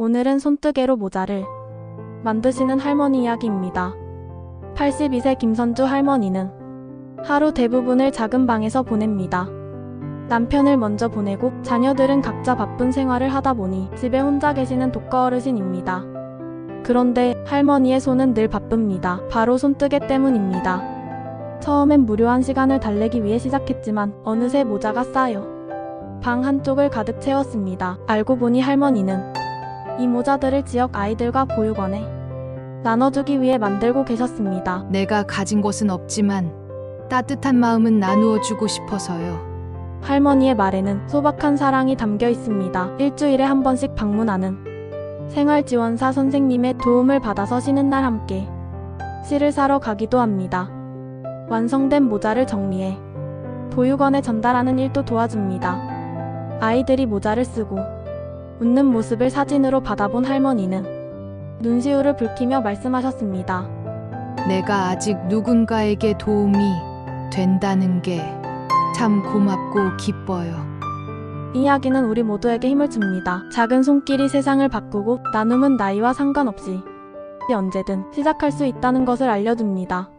오늘은 손뜨개로 모자를 만드시는 할머니 이야기입니다. 82세 김선주 할머니는 하루 대부분을 작은 방에서 보냅니다. 남편을 먼저 보내고 자녀들은 각자 바쁜 생활을 하다 보니 집에 혼자 계시는 독거 어르신입니다. 그런데 할머니의 손은 늘 바쁩니다. 바로 손뜨개 때문입니다. 처음엔 무료한 시간을 달래기 위해 시작했지만 어느새 모자가 쌓여 방 한쪽을 가득 채웠습니다. 알고 보니 할머니는 이 모자들을 지역 아이들과 보육원에 나눠주기 위해 만들고 계셨습니다. 내가 가진 것은 없지만 따뜻한 마음은 나누어 주고 싶어서요. 할머니의 말에는 소박한 사랑이 담겨 있습니다. 일주일에 한 번씩 방문하는 생활지원사 선생님의 도움을 받아서 쉬는 날 함께 씨를 사러 가기도 합니다. 완성된 모자를 정리해 보육원에 전달하는 일도 도와줍니다. 아이들이 모자를 쓰고 웃는 모습을 사진으로 받아본 할머니는 눈시울을 붉히며 말씀하셨습니다. 내가 아직 누군가에게 도움이 된다는 게 참 고맙고 기뻐요. 이 이야기는 우리 모두에게 힘을 줍니다. 작은 손길이 세상을 바꾸고 나눔은 나이와 상관없이 언제든 시작할 수 있다는 것을 알려줍니다.